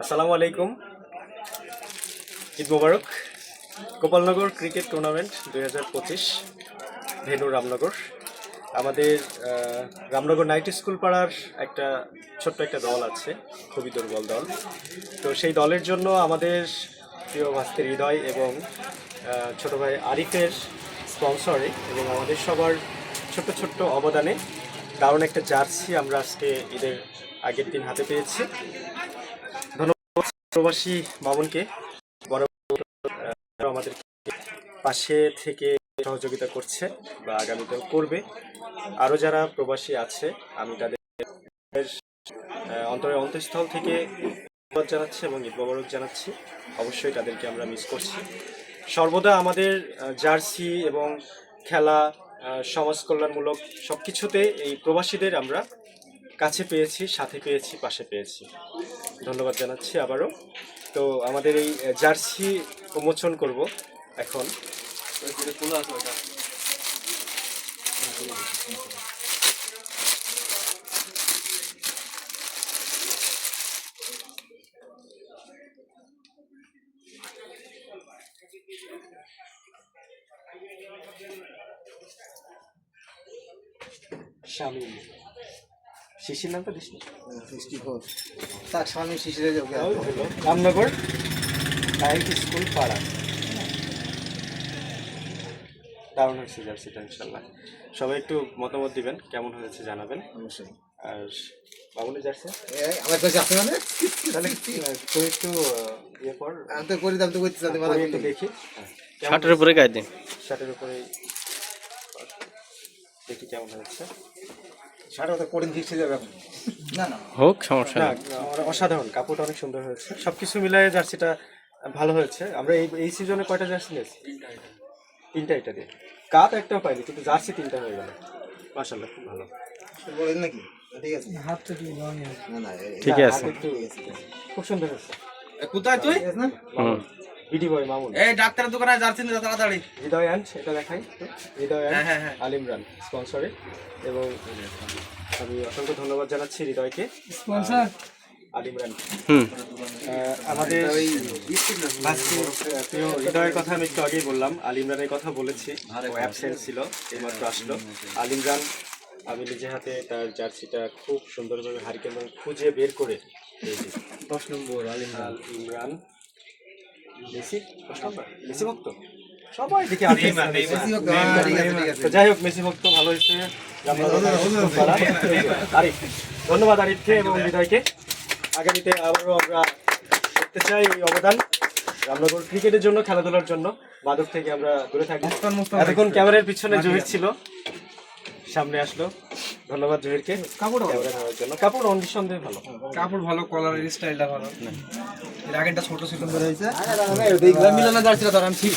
আসসালামু আলাইকুম। ঈদ মোবারক। গোপালনগর ক্রিকেট টুর্নামেন্ট দুই হাজার পঁচিশ, ভেনু রামনগর। আমাদের রামনগর নাইট স্কুল পাড়ার একটা ছোট্ট একটা দল আছে, খুবই দুর্বল দল। তো সেই দলের জন্য আমাদের প্রিয় ভাস্তের হৃদয় এবং ছোট ভাই আরিফের স্পন্সরে এবং আমাদের সবার ছোট্ট ছোট্ট অবদানে দারুণ একটা জার্সি আমরা আজকে ঈদের আগের দিন হাতে পেয়েছি। ধন্যবাদ প্রবাসী মামুনকে বড় আমাদের পাশে থেকে সহযোগিতা করছে বা আগামীতেও করবে। আরও যারা প্রবাসী আছে, আমি তাদের অন্তরের অন্তঃস্থল থেকে ধন্যবাদ জানাচ্ছি এবং ঈদ মোবারক জানাচ্ছি। অবশ্যই তাদেরকে আমরা মিস করছি। সর্বদা আমাদের জার্সি এবং খেলা সমাজ কল্যাণমূলক সব কিছুতে এই প্রবাসীদের আমরা কাছে পেয়েছি, সাথে পেয়েছি, পাশে পেয়েছি। ধন্যবাদ জানাচ্ছি আবারও। তো আমাদের এই জার্সি উন্মোচন করব এখন। শামিম শিশির নামটা দিস তার স্বামী শিশিরে যোগ রামনগর নাইট স্কুল পাড়া। দারুণ হয়েছে জার্সিটা ইনশাল্লাহ। সবাই একটু মতামত দিবেন কেমন হয়েছে জানাবেন। অবশ্যই। আর মামুনি জার্সি আমার কাছে আছে মানে? তাহলে তুই একটু ইয়ে কর। আমি তো করি দাম তো করতে করতে দেখি। শার্টের উপরে গায়ে দিন। শার্টের উপরে দেখি কেমন হয়েছে। শার্ট তো কোডিং যাবে এখন না না। হোক সমস্যা না অসাধারণ কাপড়টা অনেক সুন্দর হয়েছে। সবকিছু মিলাই জার্সিটা ভালো হয়েছে। আমরা এই এই সিজনে কয়টা জার্সি নিয়েছি? তিনটা এটা দিয়ে। কাপ একটাও পাইনি কিন্তু জার্সি তিনটা হয়ে গেল। মাসাল্লাহ খুব ভালো। বলেন নাকি ঠিক আছে। হাত তো ঠিক না না ঠিক আছে। একটু খুব সুন্দর হয়েছে। কোথায় তুই? না বিডি বয় মামুন। এই ডাক্তারের দোকানে যাচ্ছি না তাড়াতাড়ি। হৃদয় অ্যান্ড এটা দেখাই। একটু। হৃদয় হ্যাঁ, হ্যাঁ, হ্যাঁ। অ্যান্ড আলিমরান স্পন্সরে এবং আমি অসংখ্য ধন্যবাদ জানাচ্ছি হৃদয়কে। স্পন্সর আলিমরান আমাদের প্রিয় হৃদয়ের কথা আমি একটু আগেই বললাম। আলিমরানের কথা বলেছি। ও অ্যাবসেন্ট ছিল এইমাত্র আসলো। আলিমরান আমি নিজে হাতে তার জার্সিটা খুব সুন্দরভাবে হারিকেন খুঁজে বের করে দশ নম্বর আলিমরান ইমরান মেসি? মেসি ভক্ত? সবাই দেখি তো যাই হোক মেসি ভক্ত ভালো হয়েছে। আরিফ ধন্যবাদ আরিফকে এবং হৃদয়কে আগামীতে আবারও আমরা দেখতে চাই এই অবদান রামনগর ক্রিকেটের জন্য খেলাধুলার জন্য। মাদক থেকে আমরা দূরে থাকি। এতক্ষণ ক্যামেরার পিছনে জহির ছিল। সামনে আসলো। ধন্যবাদ জহিরকে কাপড় ভালো। জন্য। কাপড় নিঃসন্দেহে ভালো। কাপড় ভালো কলার স্টাইলটা ভালো। এর আগেরটা ছোট ছিল। দেখলাম মিলানো যাচ্ছিল তার আমি ঠিক